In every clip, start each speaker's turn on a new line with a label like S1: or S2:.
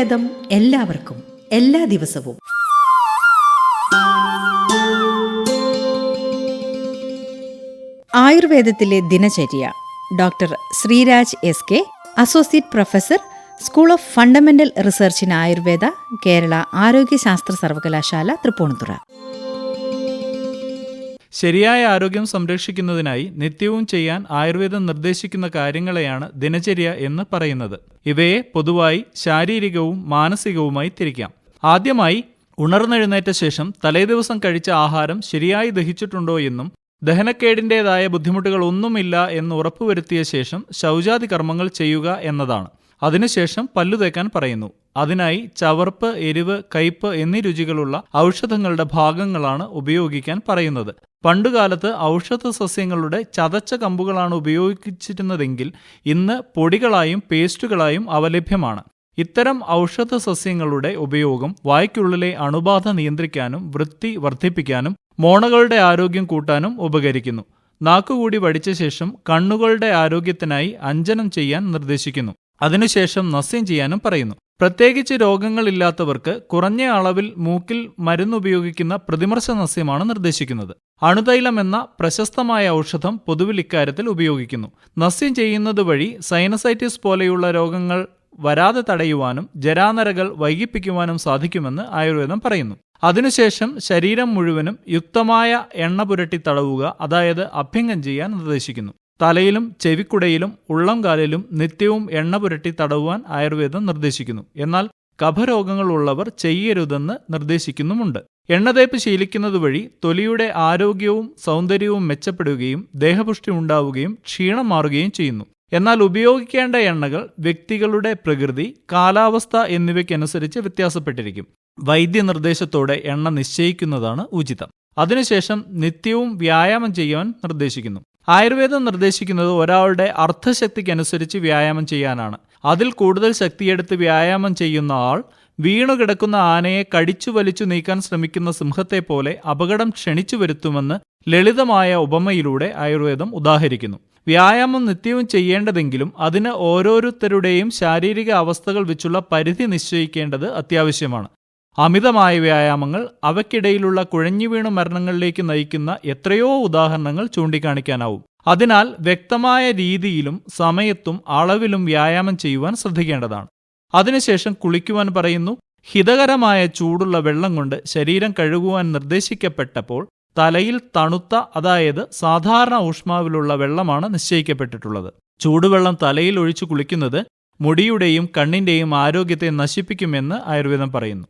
S1: ആയുർവേദം എല്ലാവർക്കും എല്ലാ ദിവസവും. ആയുർവേദത്തിലെ ദിനചര്യ doctor Sreeraj S K associate professor school of fundamental research in Ayurveda Kerala ആരോഗ്യശാസ്ത്ര സർവകലാശാല തൃപ്പൂണിത്തുറ.
S2: ശരിയായ ആരോഗ്യം സംരക്ഷിക്കുന്നതിനായി നിത്യവും ചെയ്യാൻ ആയുർവേദം നിർദ്ദേശിക്കുന്ന കാര്യങ്ങളെയാണ് ദിനചര്യ എന്ന് പറയുന്നത്. ഇവയെ പൊതുവായി ശാരീരികവും മാനസികവുമായി തിരിക്കാം. ആദ്യമായി ഉണർന്നെഴുന്നേറ്റ ശേഷം തലേദിവസം കഴിച്ച ആഹാരം ശരിയായി ദഹിച്ചിട്ടുണ്ടോ എന്നും ദഹനക്കേടിന്റെതായ ബുദ്ധിമുട്ടുകൾ ഒന്നുമില്ല എന്ന് ഉറപ്പുവരുത്തിയ ശേഷം ശൗചാതി കർമ്മങ്ങൾ ചെയ്യുക എന്നതാണ്. അതിനുശേഷം പല്ലു തേക്കാൻ പറയുന്നു. അതിനായി ചവർപ്പ് എരിവ് കയ്പ് എന്നീ രുചികളുള്ള ഔഷധങ്ങളുടെ ഭാഗങ്ങളാണ് ഉപയോഗിക്കാൻ പറയുന്നത്. പണ്ടുകാലത്ത് ഔഷധ സസ്യങ്ങളുടെ ചതച്ച കമ്പുകളാണ് ഉപയോഗിച്ചിരുന്നതെങ്കിൽ ഇന്ന് പൊടികളായും പേസ്റ്റുകളായും അവ ലഭ്യമാണ്. ഇത്തരം ഔഷധ സസ്യങ്ങളുടെ ഉപയോഗം വായ്ക്കുള്ളിലെ അണുബാധ നിയന്ത്രിക്കാനും വൃത്തി വർദ്ധിപ്പിക്കാനും മോണകളുടെ ആരോഗ്യം കൂട്ടാനും ഉപകരിക്കുന്നു. നാക്കുകൂടി വടിച്ച ശേഷം കണ്ണുകളുടെ ആരോഗ്യത്തിനായി അഞ്ജനം ചെയ്യാൻ നിർദ്ദേശിക്കുന്നു. അതിനുശേഷം നസ്യം ചെയ്യാനും പറയുന്നു. പ്രത്യേകിച്ച് രോഗങ്ങളില്ലാത്തവർക്ക് കുറഞ്ഞ അളവിൽ മൂക്കിൽ മരുന്നുപയോഗിക്കുന്ന പ്രതിമർശ നസ്യമാണ് നിർദ്ദേശിക്കുന്നത്. അണുതൈലം എന്ന പ്രശസ്തമായ ഔഷധം പൊതുവിൽ ഇക്കാര്യത്തിൽ ഉപയോഗിക്കുന്നു. നസ്യം ചെയ്യുന്നത് വഴി സൈനസൈറ്റിസ് പോലെയുള്ള രോഗങ്ങൾ വരാതെ തടയുവാനും ജരാനരകൾ വൈകിപ്പിക്കുവാനും സാധിക്കുമെന്ന് ആയുർവേദം പറയുന്നു. അതിനുശേഷം ശരീരം മുഴുവനും യുക്തമായ എണ്ണ പുരട്ടി തടവുക അതായത് അഭ്യംഗം ചെയ്യാൻ നിർദ്ദേശിക്കുന്നു. തലയിലും ചെവിക്കുടയിലും ഉള്ളംകാലിലും നിത്യവും എണ്ണ പുരട്ടി തടവുവാൻ ആയുർവേദം നിർദ്ദേശിക്കുന്നു. എന്നാൽ കഫരോഗങ്ങൾ ഉള്ളവർ ചെയ്യരുതെന്ന് നിർദ്ദേശിക്കുന്നുമുണ്ട്. എണ്ണതേപ്പ് ശീലിക്കുന്നത് വഴി തൊലിയുടെ ആരോഗ്യവും സൗന്ദര്യവും മെച്ചപ്പെടുകയും ദേഹപുഷ്ടി ഉണ്ടാവുകയും ക്ഷീണം മാറുകയും ചെയ്യുന്നു. എന്നാൽ ഉപയോഗിക്കേണ്ട എണ്ണകൾ വ്യക്തികളുടെ പ്രകൃതി കാലാവസ്ഥ എന്നിവയ്ക്കനുസരിച്ച് വ്യത്യാസപ്പെട്ടിരിക്കും. വൈദ്യനിർദ്ദേശത്തോടെ എണ്ണ നിശ്ചയിക്കുന്നതാണ് ഉചിതം. അതിനുശേഷം നിത്യവും വ്യായാമം ചെയ്യാൻ നിർദ്ദേശിക്കുന്നു. ആയുർവേദം നിർദ്ദേശിക്കുന്നത് ഒരാളുടെ അർത്ഥശക്തിക്കനുസരിച്ച് വ്യായാമം ചെയ്യാനാണ്. അതിൽ കൂടുതൽ ശക്തിയെടുത്ത് വ്യായാമം ചെയ്യുന്ന ആൾ വീണുകിടക്കുന്ന ആനയെ കടിച്ചു വലിച്ചു നീക്കാൻ ശ്രമിക്കുന്ന സിംഹത്തെ പോലെ അപകടം ക്ഷണിച്ചു വരുത്തുമെന്ന് ലളിതമായ ഉപമയിലൂടെ ആയുർവേദം ഉദാഹരിക്കുന്നു. വ്യായാമം നിത്യവും ചെയ്യേണ്ടതെങ്കിലും അതിന് ഓരോരുത്തരുടെയും ശാരീരിക അവസ്ഥകൾ വെച്ചുള്ള പരിധി നിശ്ചയിക്കേണ്ടത് അത്യാവശ്യമാണ്. അമിതമായ വ്യായാമങ്ങൾ അവയ്ക്കിടയിലുള്ള കുഴഞ്ഞുവീണു മരണങ്ങളിലേക്ക് നയിക്കുന്ന എത്രയോ ഉദാഹരണങ്ങൾ ചൂണ്ടിക്കാണിക്കാനാവും. അതിനാൽ വ്യക്തമായ രീതിയിലും സമയത്തും അളവിലും വ്യായാമം ചെയ്യുവാൻ ശ്രദ്ധിക്കേണ്ടതാണ്. അതിനുശേഷം കുളിക്കുവാൻ പറയുന്നു ഹിതകരമായ ചൂടുള്ള വെള്ളം കൊണ്ട് ശരീരം കഴുകുവാൻ നിർദ്ദേശിക്കപ്പെട്ടപ്പോൾ തലയിൽ തണുത്ത അതായത് സാധാരണ ഊഷ്മാവിലുള്ള വെള്ളമാണ് നിശ്ചയിക്കപ്പെട്ടിട്ടുള്ളത്. ചൂടുവെള്ളം തലയിൽ ഒഴിച്ചു കുളിക്കുന്നത് മുടിയുടെയും കണ്ണിന്റെയും ആരോഗ്യത്തെ നശിപ്പിക്കുമെന്ന് ആയുർവേദം പറയുന്നു.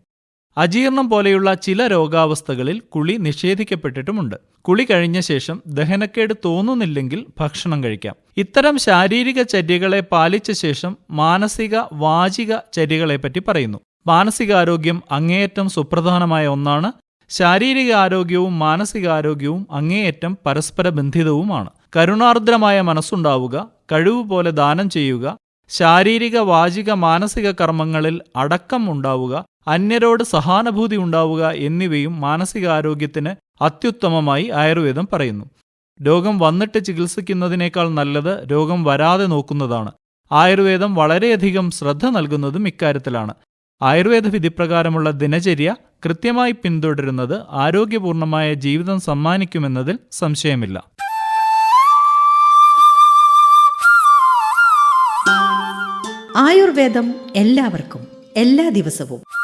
S2: അജീർണം പോലെയുള്ള ചില രോഗാവസ്ഥകളിൽ കുളി നിഷേധിക്കപ്പെട്ടിട്ടുമുണ്ട്. കുളി കഴിഞ്ഞ ശേഷം ദഹനക്കേട് തോന്നുന്നില്ലെങ്കിൽ ഭക്ഷണം കഴിക്കാം. ഇത്തരം ശാരീരിക ചര്യകളെ പാലിച്ച ശേഷം മാനസിക വാചിക ചര്യകളെപ്പറ്റി പറയുന്നു. മാനസികാരോഗ്യം അങ്ങേയറ്റം സുപ്രധാനമായ ഒന്നാണ്. ശാരീരിക ആരോഗ്യവും മാനസികാരോഗ്യവും അങ്ങേയറ്റം പരസ്പര ബന്ധിതവുമാണ് കരുണാർദ്രമായ മനസ്സുണ്ടാവുക കഴിവ് പോലെ ദാനം ചെയ്യുക ശാരീരിക വാചിക മാനസിക കർമ്മങ്ങളിൽ അടക്കം ഉണ്ടാവുക അന്യരോട് സഹാനുഭൂതി ഉണ്ടാവുക എന്നിവയും മാനസികാരോഗ്യത്തിന് അത്യുത്തമമായി ആയുർവേദം പറയുന്നു. രോഗം വന്നിട്ട് ചികിത്സിക്കുന്നതിനേക്കാൾ നല്ലത് രോഗം വരാതെ നോക്കുന്നതാണ്. ആയുർവേദം വളരെയധികം ശ്രദ്ധ നൽകുന്നതും ഇക്കാര്യത്തിലാണ്. ആയുർവേദ വിധിപ്രകാരമുള്ള ദിനചര്യ കൃത്യമായി പിന്തുടരുന്നത് ആരോഗ്യപൂർണമായ ജീവിതം സമ്മാനിക്കുമെന്നതിൽ സംശയമില്ല.
S1: ആയുർവേദം എല്ലാവർക്കും എല്ലാ ദിവസവും.